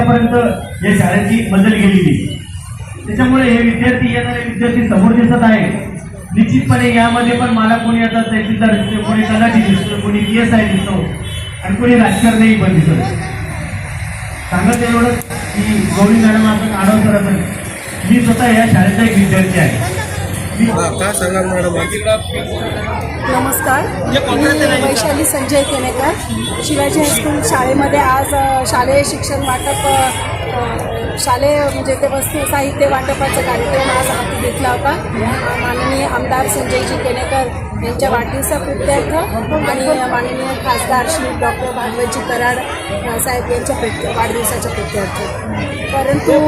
याच्यापर्यंत या शाळेची बदल गेलेली. त्याच्यामुळे हे विद्यार्थी येणारे विद्यार्थी समोर दिसत आहे निश्चितपणे यामध्ये पण मला कोणी आता तहसीलदार दिसतो कोणी तलाठी दिसतो कोणी पी एस आय दिसतो आणि कोणी राजकारणही पण दिसत सांगत एवढं की गौरी मॅडम आपण आढाव करत मी स्वतः या शाळेचा एक विद्यार्थी आहे. काय सांगाल मॅडम नमस्कार. मी वैशाली संजय केनेकर. शिवाजी हायस्कूल शाळेमध्ये आज शालेय शिक्षण वाटप शालेय म्हणजे ते वस्तू साहित्य वाटपाचा कार्यक्रम आज हाती घेतला होता. माननीय आमदार संजयजी केनेकर यांच्या वाढदिवसाप्रित्यर्थ आणि माननीय खासदार श्री डॉक्टर भागवतजी कराड साहेब यांच्या प्रित्य वाढदिवसाच्या प्रित्यर्थ परंतु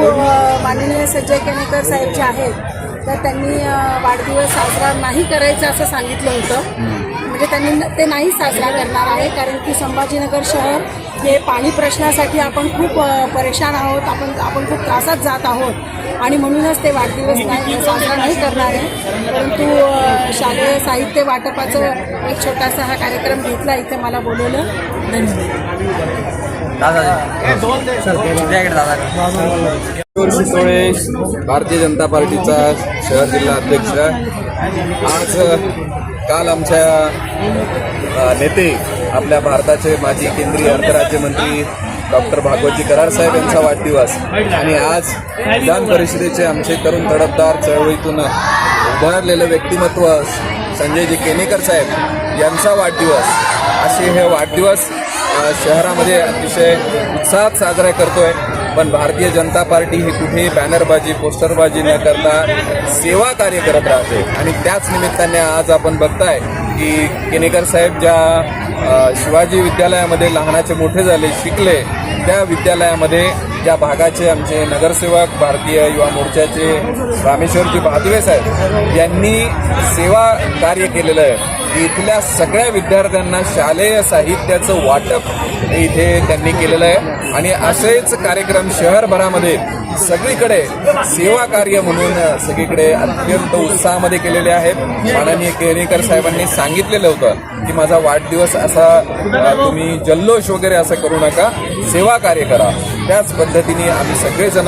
माननीय संजय केनेकर साहेब जे आहेत तर त्यांनी वाढदिवस साजरा नाही करायचा असं सांगितलं होतं. म्हणजे त्यांनी ते नाही साजरा करणार आहे कारण की संभाजीनगर शहर हे पाणी प्रश्नासाठी आपण खूप परेशान आहोत आपण आपण खूप त्रासात जात आहोत. आणि म्हणूनच ते वाढदिवस नाही साजरा नाही करणार आहे. परंतु शालेय साहित्य वाटपाचं एक छोटासा हा कार्यक्रम घेतला इथे मला बोलवलं. धन्यवाद. वर्षी सोळे भारतीय जनता पार्टीचा शहर जिल्हा अध्यक्ष. आज काल आमच्या नेते आपल्या भारताचे माजी केंद्रीय अर्थराज्यमंत्री डॉक्टर भागवतजी करार साहेब यांचा वाढदिवस. आणि आज विधान परिषदेचे आमचे तरुण तडफदार चळवळीतून उभारलेलं व्यक्तिमत्व संजयजी केनेकर साहेब यांचा वाढदिवस. असे हे वाढदिवस शहरामध्ये अतिशय उत्साहात साजरा करतोय. पण भारतीय जनता पार्टी ही कुठेही बॅनरबाजी पोस्टरबाजी न करता सेवा कार्य करत राहते. आणि त्याच निमित्ताने आज आपण बघताय की केनेकर साहेब ज्या शिवाजी विद्यालयामध्ये लहानाचे मोठे झाले शिकले त्या विद्यालयामध्ये त्या भागाचे आमचे नगरसेवक भारतीय युवा मोर्चाचे रामेश्वरजी भादवे साहेब यांनी सेवा कार्य केलेलं आहे. इथल्या सगळ्या विद्यार्थ्यांना शालेय साहित्याचं वाटप इथे त्यांनी केलेलं आहे. आणि असेच कार्यक्रम शहरभरामध्ये सगळीकडे सेवा कार्य म्हणून सगळीकडे अत्यंत उत्साहामध्ये केलेले आहेत. माननीय केणेकर साहेबांनी सांगितलेलं होतं की माझा वाढदिवस असा तुम्ही जल्लोष वगैरे असं करू नका. सेवा कार्य करा. त्याच पद्धतीने आम्ही सगळेजण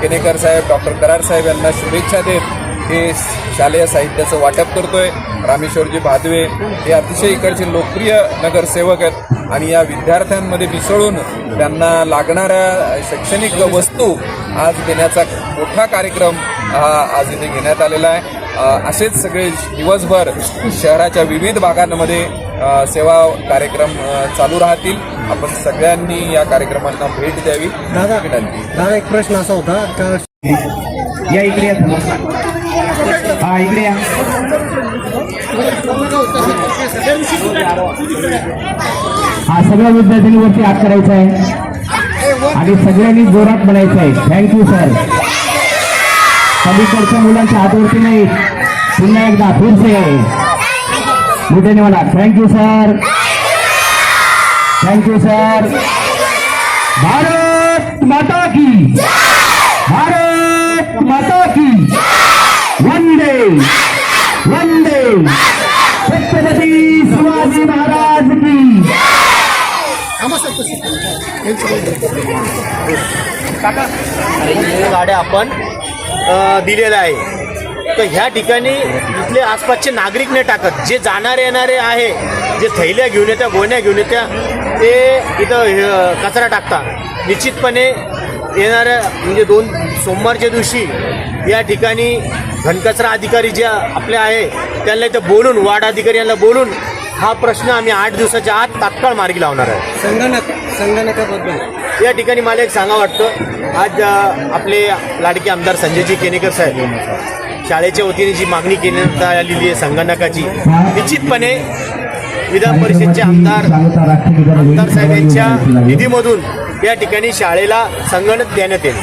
केणेकर साहेब डॉक्टर करार साहेब यांना शुभेच्छा देत हे शालेय साहित्याचं वाटप करतोय. रामेश्वरजी भादवे हे अतिशय इकडचे लोकप्रिय नगरसेवक आहेत आणि या विद्यार्थ्यांमध्ये मिसळून त्यांना लागणाऱ्या शैक्षणिक वस्तू आज देण्याचा मोठा कार्यक्रम हा आज इथे घेण्यात आलेला आहे. असेच सगळे दिवसभर शहराच्या विविध भागांमध्ये सेवा कार्यक्रम चालू राहतील. आपण सगळ्यांनी या कार्यक्रमांना भेट द्यावी. दादा विनंती दादा एक प्रश्न असा होता का या इकडे. हा इकडे या. हा सगळ्या विद्यार्थ्यांवरती हात करायचा आहे. आणि सगळ्यांनी जोरात म्हणायचं आहे. थँक्यू सर पलीकडच्या मुलांच्या हातवरती नाही. पुन्हा एकदा फिरसे. मोठ्याने म्हणा. Thank you sir thank you sir Bharat माता की. भारत माता की. वंदे. वंदे. छत्रपती शिवाजी महाराज की. गाड्या आपण दिलेल्या आहे. तर ह्या ठिकाणी इथले आसपासचे नागरिक नाही टाकत. जे जाणारे येणारे आहे जे थैल्या घेऊन येत्या गोण्या घेऊन येत्या ते इथं कचरा टाकतात. निश्चितपणे येणाऱ्या म्हणजे दोन सोमवारच्या दिवशी या ठिकाणी घनकचरा अधिकारी जे आपले आहे त्यांना इथं बोलून वार्ड अधिकारी यांना बोलून हा प्रश्न आम्ही आठ दिवसाच्या आत तात्काळ मार्गी लावणार आहे. संगणक संगणकाबद्दल. या ठिकाणी मला एक सांगा वाटतं. आज आपले लाडके आमदार संजयजी केनेकर साहेब शाळेच्या वतीने जी मागणी केली आलेली आहे संगणकाची निश्चितपणे विधान परिषदचे आमदार आमदार साहेब यांच्या निधीमधून या ठिकाणी शाळेला संगणक देण्यात येईल.